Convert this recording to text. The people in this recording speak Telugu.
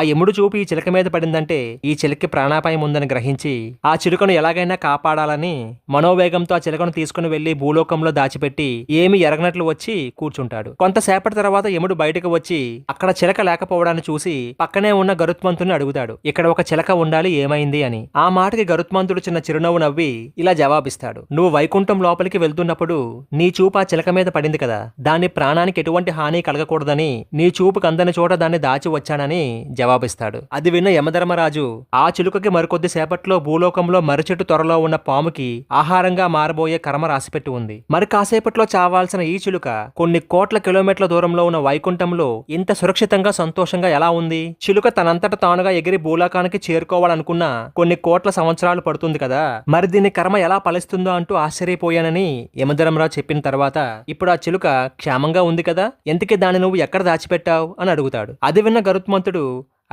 ఆ ఎముడు చూపు ఈ చిలక మీద పడిందంటే ఈ చిలక్కి ప్రాణాపాయం ఉందని గ్రహించి ఆ చిలుకను ఎలాగైనా కాపాడాలని మనోవేగంతో ఆ చిలకను తీసుకుని వెళ్ళి భూలోకంలో దాచిపెట్టి ఏమి ఎరగనట్లు వచ్చి కూర్చుంటాడు. కొంతసేపటి తర్వాత యముడు బయటకు వచ్చి అక్కడ చిలక లేకపోవడాన్ని చూసి పక్కనే ఉన్న గరుత్మంతుని అడుగుతాడు. ఇక్కడ ఒక చిలక ఉండాలి ఏమైంది? అని. ఆ మాటకి గరుత్మంతుడు చిన్న చిరునవ్వు నవ్వి ఇలా జవాబిస్తాడు. నువ్వు వైకుంఠం లోపలికి వెళ్తున్నప్పుడు నీ చూపు ఆ చిలక మీద పడింది కదా. దాని ప్రాణానికి ఎటువంటి హాని కలగకూడదని నీ చూపు కందని చోట దాన్ని దాచి వచ్చానని జవాబిస్తాడు. అది విన్న యమధర్మరాజు ఆ చిలుకకి మరికొద్ది సేపట్లో భూలోకంలో మరుచెట్టు త్వరలో ఉన్న పాముకి ఆహారంగా మారబోయే కర్మ రాసిపెట్టి ఉంది. మరి కాసేపట్లో చావాల్సిన ఈ చిలుక కొన్ని కోట్ల కిలోమీటర్ల దూరంలో ఉన్న వైకుంఠంలో ఇంత సురక్షితంగా సంతోషంగా ఎలా ఉంది? చిలుక తనంతట తానుగా ఎగిరి భూలోకానికి చేరుకోవాలనుకున్న కొన్ని కోట్ల సంవత్సరాలు పడుతుంది కదా. మరి దీని కర్మ ఎలా ఫలిస్తుందో అంటూ ఆశ్చర్యపోయానని యమధర్మరావు చెప్పిన తర్వాత ఇప్పుడు ఆ చిలుక క్షేమంగా ఉంది కదా? ఎందుకే దాన్ని నువ్వు ఎక్కడ దాచిపెట్టావు? అని అడుగుతాడు. అది విన్న గరుత్మంతుడు